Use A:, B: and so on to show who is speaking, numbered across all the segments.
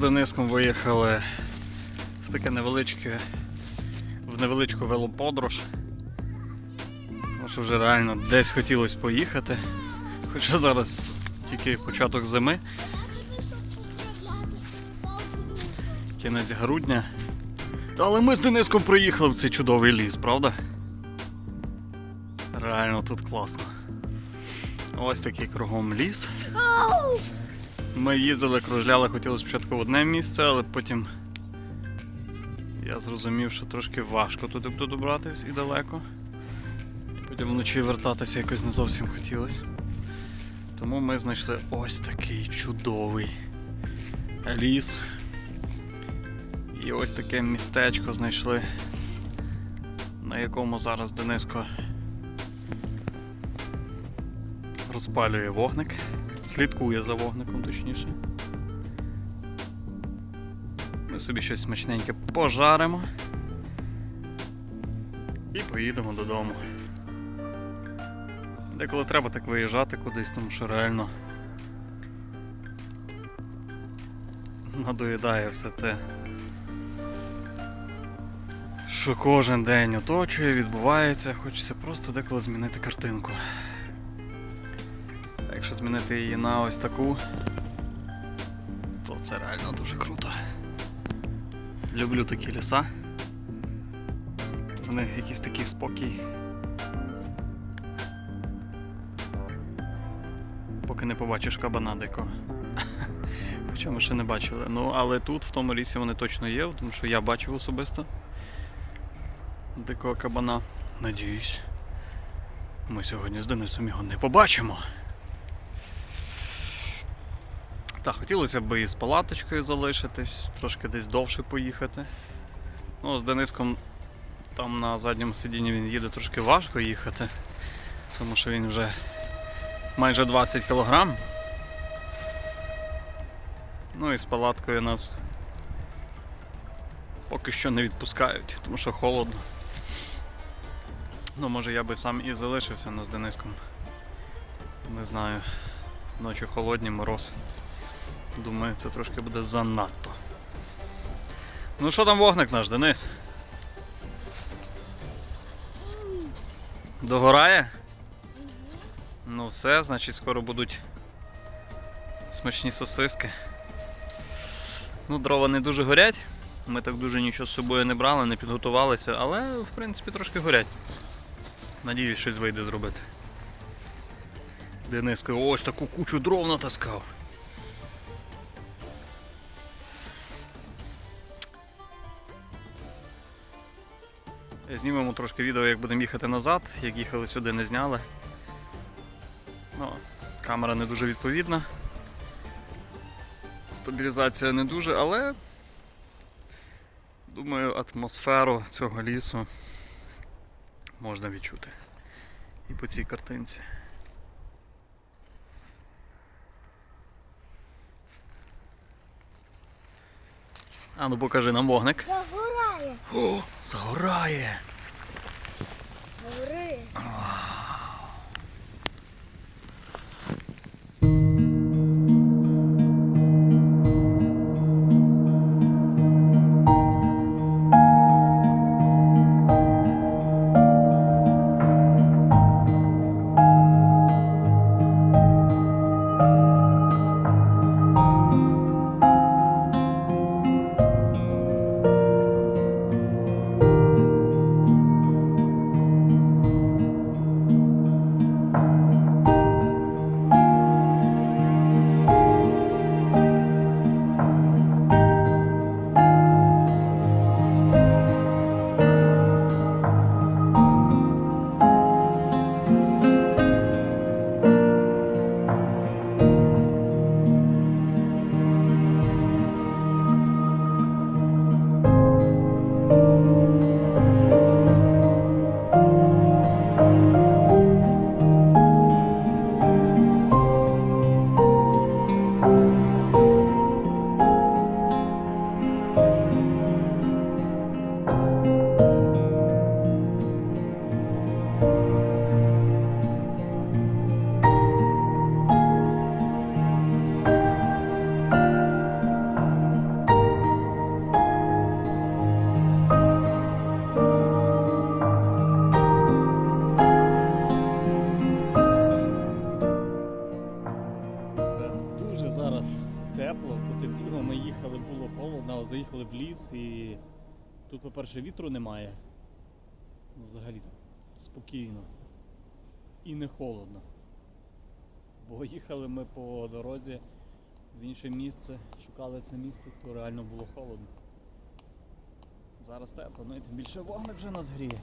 A: Дениском виїхали в таке невеличке, в невеличку велоподорож. Тому що вже реально десь хотілося поїхати. Хоча зараз тільки початок зими. Кінець грудня. Але ми з Дениском приїхали в цей чудовий ліс, правда? Реально тут класно. Ось такий кругом ліс. Ми їздили, кружляли, хотіли спочатку в одне місце, але потім я зрозумів, що трошки важко туди буде добратись і далеко. Потім вночі вертатися якось не зовсім хотілося. Тому ми знайшли ось такий чудовий ліс. І ось таке містечко знайшли, на якому зараз Дениско розпалює вогник, слідкує за вогником точніше. Ми собі щось смачненьке пожаримо і поїдемо додому. Деколи треба так виїжджати кудись, тому що реально надоїдає все те, що кожен день оточує, відбувається, хочеться просто деколи змінити картинку. Якщо змінити її на ось таку, то це реально дуже круто. Люблю такі ліса. В них якийсь такий спокій. Поки не побачиш кабана дикого. Хоча ми ще не бачили. Ну, але тут, в тому лісі, вони точно є, тому що я бачив особисто дикого кабана. Надіюсь, ми сьогодні з Денисом його не побачимо. Так, хотілося б і з палаточкою залишитись, трошки десь довше поїхати. Ну, з Дениском там на задньому сидінні він їде трошки важко їхати, тому що він вже майже 20 кг. Ну і з палаткою нас поки що не відпускають, тому що холодно. Ну, може я би сам і залишився, але з Дениском. Не знаю. Ночі холодні, мороз. Думаю, це трошки буде занадто. Ну що там вогник наш, Денис? Догорає? Ну все, значить скоро будуть смачні сосиски. Ну, дрова не дуже горять. Ми так дуже нічого з собою не брали, не підготувалися, але в принципі трошки горять. Надіюсь, щось вийде зробити. Дениско ось таку кучу дров натаскав. Знімемо трошки відео, як будемо їхати назад, як їхали сюди, не зняли. Ну, камера не дуже відповідна. Стабілізація не дуже, але думаю, атмосферу цього лісу можна відчути. І по цій картинці. А ну покажи нам вогник.
B: Загорає.
A: О, загорає!
B: Гори.
A: По-перше, вітру немає. Ну, взагалі так спокійно. І не холодно. Бо їхали ми по дорозі в інше місце, шукали це місце, то реально було холодно. Зараз тепло, ну і тим більше вогник вже нас гріє.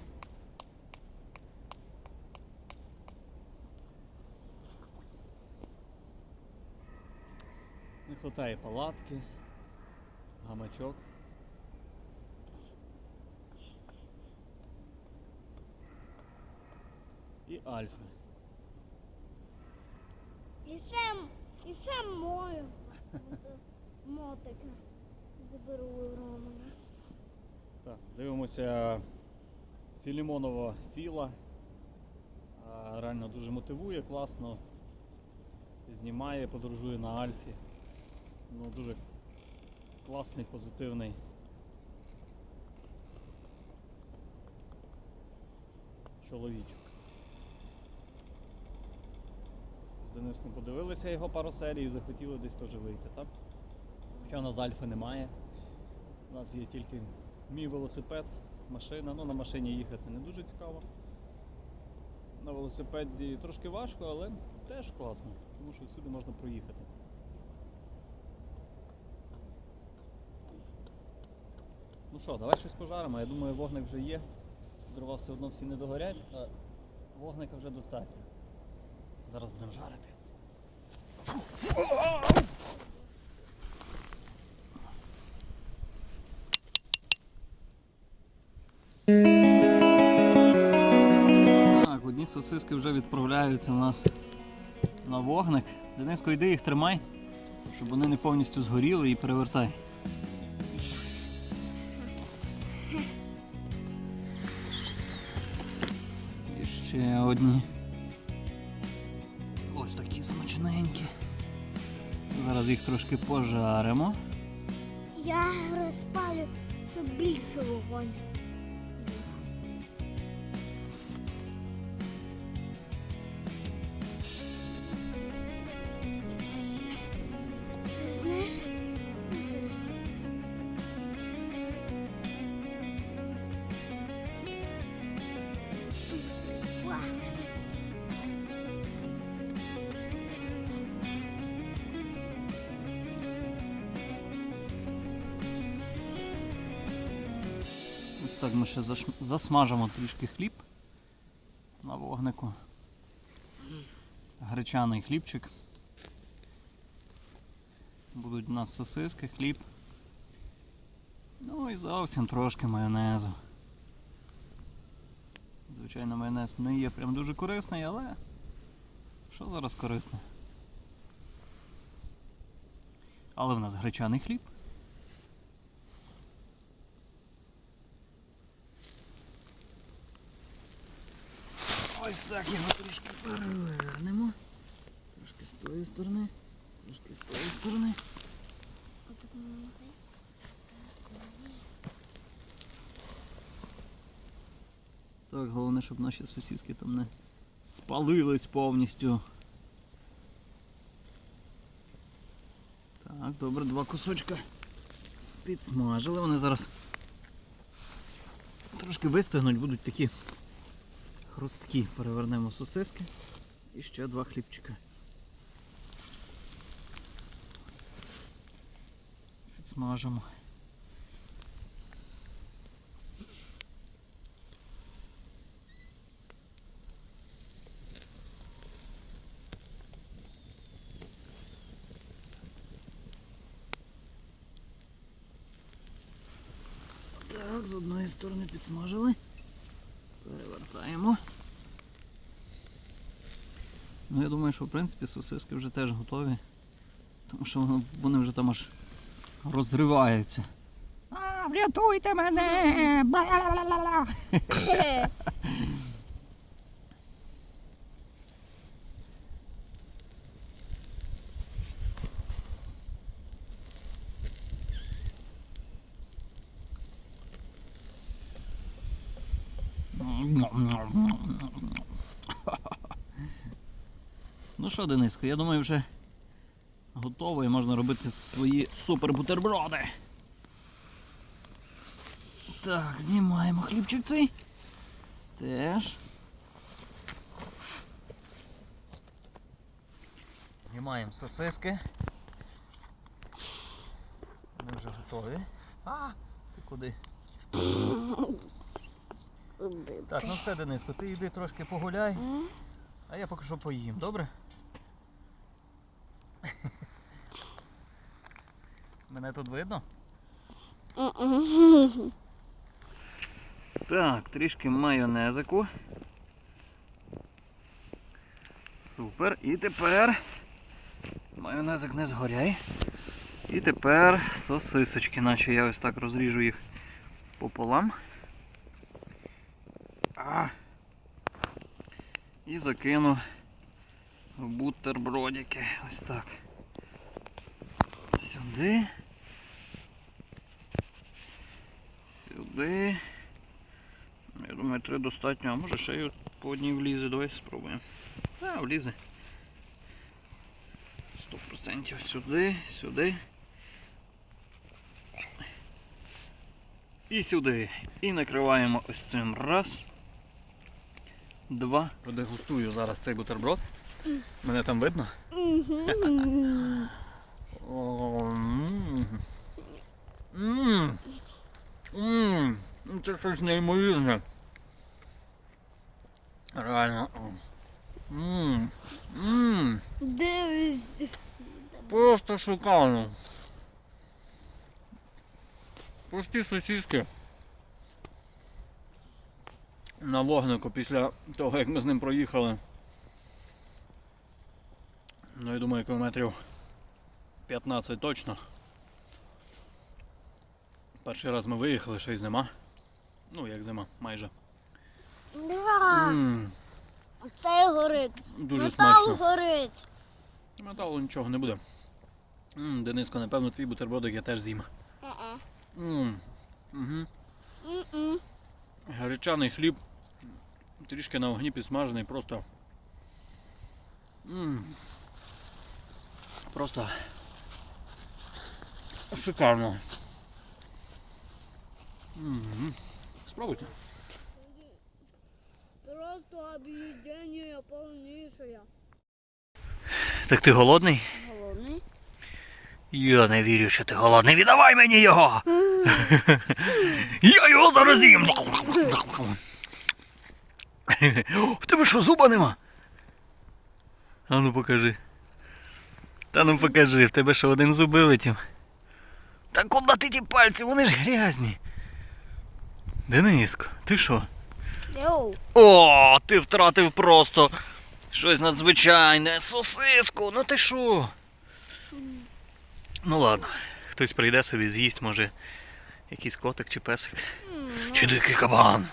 A: Не вистачає палатки, гамачок. Альфи.
B: І ще, і ще мою. Мотика. Заберу у Романа.
A: Так, дивимося Філімонова Філа. Реально дуже мотивує, класно. Знімає, подорожує на Альфі. Ну, дуже класний, позитивний. Чоловічок. З Дениском подивилися його пару серій і захотіли десь теж вийти, так? Хоча у нас Альфи немає. У нас є тільки мій велосипед, машина. Ну, на машині їхати не дуже цікаво. На велосипеді трошки важко, але теж класно, тому що всюди можна проїхати. Ну що, давай щось пожаримо. Я думаю, вогник вже є. Дрова все одно всі не догорять, а вогника вже достатньо. Зараз будемо жарити. Так, одні сосиски вже відправляються у нас на вогник. Дениско, йди їх тримай, щоб вони не повністю згоріли і перевертай. І ще одні. Зараз їх трошки пожаримо.
B: Я розпалю, щоб більше вогонь.
A: Так ми ще засмажимо трішки хліб на вогнику. Гречаний хлібчик. Будуть у нас сосиски, хліб. Ну і зовсім трошки майонезу. Звичайно, майонез не є прям дуже корисний, але що зараз корисне? Але в нас гречаний хліб. Ось так його трішки перевернемо. Трошки з тої сторони, трошки з тої сторони. Так, головне, щоб наші сусідки там не спалились повністю. Так, добре, два кусочка підсмажили. Вони зараз трошки вистигнуть, будуть такі хрусткі. Перевернемо сосиски і ще два хлібчика. Підсмажимо. Так, з одної сторони підсмажили. Перевертаємо. Ну, я думаю, що в принципі сосиски вже теж готові. Тому що вони вже там аж розриваються. А, врятуйте мене! Бла-ла-ла-ла-ла! Ну що, Дениско, я думаю, вже готово і можна робити свої супер бутерброди. Так, знімаємо хлібчик цей. Теж. Знімаємо сосиски. Вони вже готові. А, ти куди? Так, ну все, Дениско, ти йди трошки погуляй, а я поки що поїм, добре? Мене тут видно? Так, трішки майонезику. Супер. І тепер майонезик не згоряй. І тепер сосисочки, наче я ось так розріжу їх пополам. А. І закину в бутербродики. Ось так. Сюди. Сюди. Я думаю, три достатньо, а може ще й по одній влізе. Давай спробуємо. А, влізе. 100% сюди, сюди. І сюди. І накриваємо ось цим раз. Два. Продегустую зараз цей бутерброд. Мене там видно? Це щось неймовірне. Реально. Просто шикарно. Прості сосиски. На вогнику після того, як ми з ним проїхали. Ну, я думаю, кілометрів 15 точно. Перший раз ми виїхали, ще й зима. Ну, як зима, майже.
B: Да.
A: М,
B: Це горить.
A: дуже
B: Метал
A: смачно.
B: горить.
A: Металу нічого не буде. М, Дениско, напевно, твій бутербродик я теж з'їм.
B: Е-е.
A: М.
B: М-м.
A: Гречаний хліб, трішки на вогні підсмажений, просто. м, Просто шикарно. Спробуйте.
B: Просто об'єднання повніше.
A: Так ти голодний?
B: Голодний.
A: Я не вірю, що ти голодний. Віддавай мені його! Я його зараз з'їм! В тебе що, зуба нема? А ну покажи. Та ну покажи, в тебе що один зуб вилетів. Та куди ти ті пальці? Вони ж грязні. Дениско, ти що?
B: Йоу.
A: О, ти втратив просто щось надзвичайне. Сосиску, ну ти що? Ну ладно, хтось прийде собі, з'їсть, може, якийсь котик чи песик. Чи дикий кабан.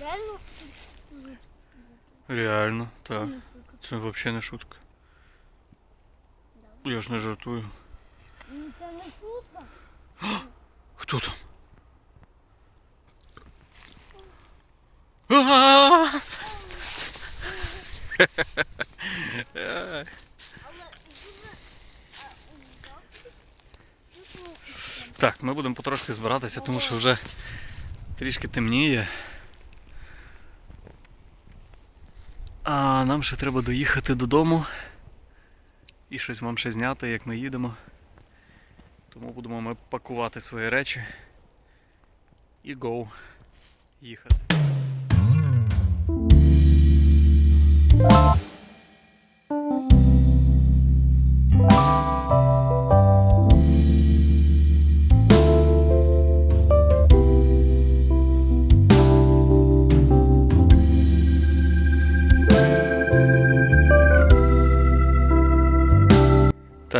B: Реально?
A: реально, так. Це взагалі не шутка. Я ж не жартую.
B: Ну це не шутка.
A: Хто там? А! Так, ми будемо потрошки збиратися, тому що вже трішки темніє. А нам ще треба доїхати додому і щось вам ще зняти, як ми їдемо. Тому будемо ми пакувати свої речі і гоу їхати.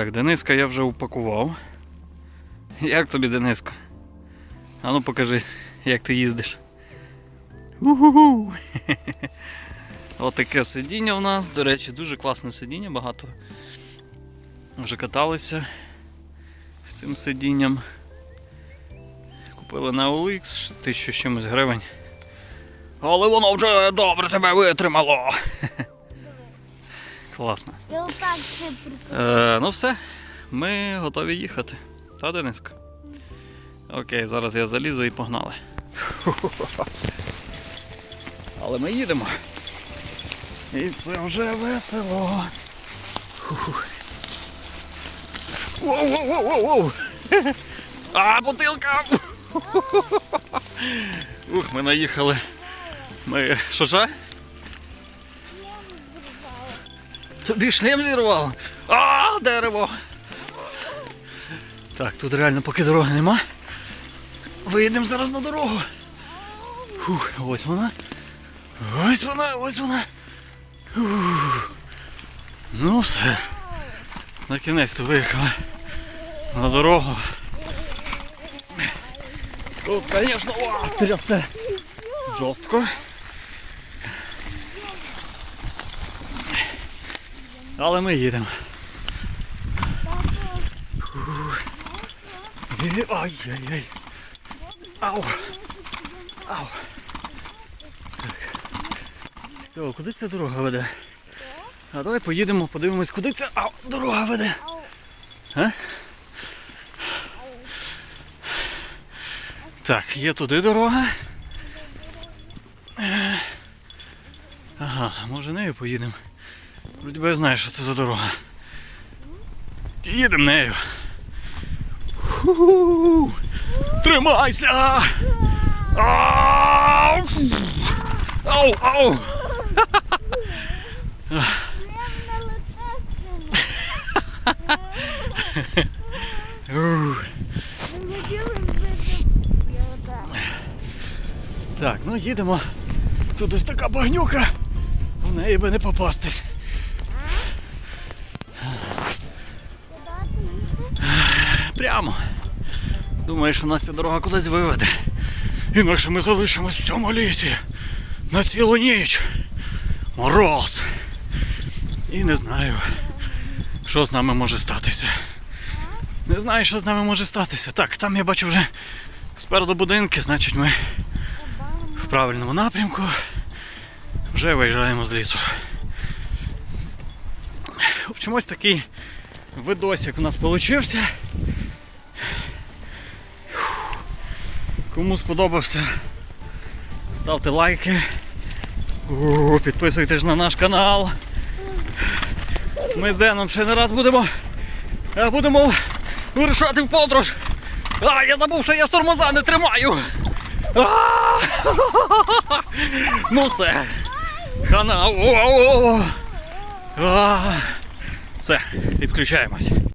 A: Так, Дениска я вже упакував. Як тобі, Дениска? А ну покажи, як ти їздиш. Уху. Отаке сидіння у нас. До речі, дуже класне сидіння, багато вже каталися з цим сидінням. Купили на OLX, тисячу чимось гривень. Але воно вже добре тебе витримало. Класно. Е, ну все, ми готові їхати. Та, Дениска? Окей, зараз я залізу і погнали. Але ми їдемо. І це вже весело. Фух. Воу-воу-воу-воу! А, бутилка! Ух, ми наїхали. Ми. Що ж? Тобі шлем зірвало. А, дерево. Так, тут реально поки дороги нема. Виїдемо зараз на дорогу. Фух, ось вона. Ось вона, ось вона. Фух. Ну все. На кінець то виїхали на дорогу. Тут, звісно, трясе жорстко. Але ми їдемо. Ай-яй-яй. Ау. Ау. Цікаво, куди ця дорога веде? А давай поїдемо, подивимось, куди ця ау, дорога веде. А? Так, є туди дорога. Е, Ага, може нею поїдемо. Вроді би я знаю, що це за дорога. Їдемо нею. Тримайся! Ау! Ау! Так, ну їдемо. Тут ось така багнюка. В неї би не попастись.
B: Куди ти їдеш?
A: Прямо. Думаю, що нас ця дорога кудись виведе. Інакше ми залишимось в цьому лісі. На цілу ніч. Мороз. І не знаю, що з нами може статися. Не знаю, що з нами може статися. Так, там я бачу вже спереду будинки, значить ми в правильному напрямку. Вже виїжджаємо з лісу. Ось такий видосик у нас получився. Кому сподобався, ставте лайки. Підписуйтесь на наш канал. Ми з Деном ще не раз будемо. е, Будемо вирушати в подорож. А, я забув, що я ж тормоза не тримаю. Ну все. Хана. А! Все, відключаємось.